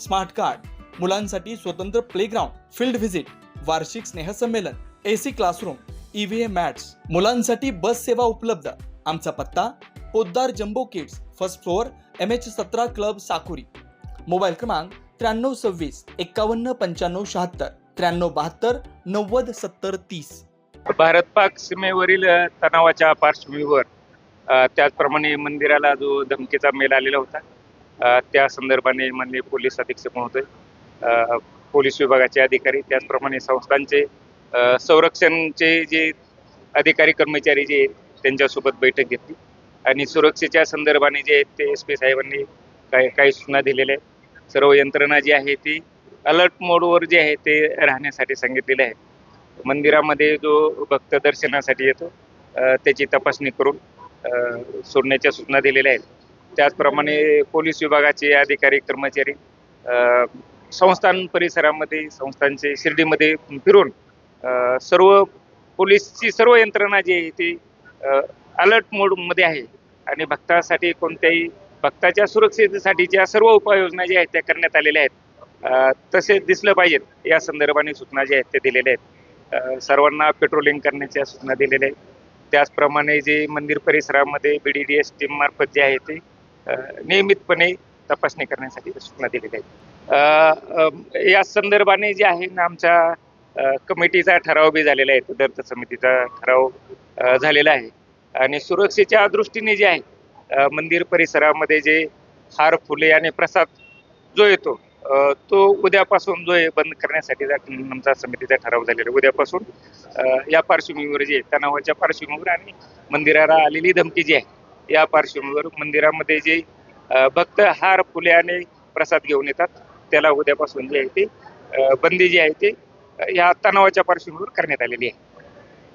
Smart card मुलांसाठी स्वतंत्र playground field visit वार्षिक स्नेहसंमेलन एसी क्लासरूम ईव्हीएम मॅट्स मुलांसाठी बस सेवा उपलब्ध. आमचा पत्ता Poddar Jumbo Kids first floor M H सतरा क्लब साकुरी. मोबाईल क्रमांक त्र्याण्णव सव्वीस एक्कावन्न पंच्याण्णव शहात्तर त्र्याण्णव बहात्तर नव्वद सत्तर तीस. भारत पाक सीमेवरील तणावाच्या पार्श्वभूमीवर त्याचप्रमाणे मंदिराला जो धमकीचा मेल आलेला होता त्या संदर्भाने माननीय पोलीस अधीक्षक महोदय पोलीस विभागाचे अधिकारी त्याचप्रमाणे संस्थांचे संरक्षणचे जे अधिकारी कर्मचारी जे आहेत त्यांच्यासोबत बैठक घेतली. आणि सुरक्षेच्या संदर्भाने जे आहेत ते एस पी साहेबांनी काही काही सूचना दिलेल्या आहेत. सर्व यंत्रणा जी आहे ती अलर्ट मोडवर जे आहे ते राहण्यासाठी सांगितलेले आहे मंदिरामध्ये जो भक्त दर्शनासाठी येतो त्याची तपासणी करून सोडण्याच्या सूचना दिलेल्या आहेत. त्याचप्रमाणे पोलीस विभागाचे अधिकारी कर्मचारी संस्थान परिसरामध्ये संस्थांचे शिर्डीमध्ये फिरून सर्व पोलीसची सर्व यंत्रणा जी आहे ती अलर्ट मोडमध्ये आहे. आणि भक्तासाठी कोणत्याही भक्ताच्या सुरक्षेसाठीच्या सर्व उपाययोजना ज्या आहेत त्या करण्यात आलेल्या आहेत तसे दिसलं पाहिजेत या संदर्भाने सूचना ज्या आहेत त्या दिलेल्या आहेत. सर्वांना पेट्रोलिंग करण्याच्या सूचना दिलेल्या आहेत. त्याचप्रमाणे जे मंदिर परिसरामध्ये B D D S team मार्फत जे आहे ते नियमितपणे तपासणी करण्यासाठी सूचना दिलेल्या आहेत. या संदर्भाने जे आहे ना आमच्या कमिटीचा ठराव बी झालेला आहे. दर्त समितीचा ठराव झालेला आहे. आणि सुरक्षेच्या दृष्टीने जे आहे मंदिर परिसरामध्ये जे हार फुले आणि प्रसाद जो येतो तो उद्यापासून जो आहे बंद करण्यासाठी आमचा समितीचा ठराव झालेला आहे. उद्यापासून या पार्श्वभूमीवर जे तणावाच्या पार्श्वभूमीवर आणि मंदिराला आलेली धमकी जी आहे या पार्श्वभूमीवर मंदिरामध्ये जे भक्त हार फुले आणि प्रसाद घेऊन येतात त्याला उद्यापासून जे आहे ते बंदी जी आहे ती या तणावाच्या पार्श्वभूमीवर करण्यात आलेली आहे.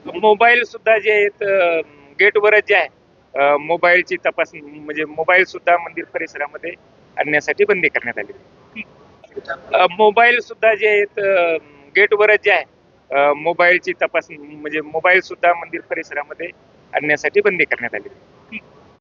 मोबाईल सुद्धा जे आहेत गेटवरच जे आहे मोबाईलची तपासणी म्हणजे मोबाईल सुद्धा मंदिर परिसरामध्ये आणण्यासाठी बंदी करण्यात आली आहे. मोबाईल सुद्धा जे आहेत गेटवरच जे आहे मोबाईलची तपासणी म्हणजे मोबाईल सुद्धा मंदिर परिसरामध्ये आणण्यासाठी बंदी करण्यात आली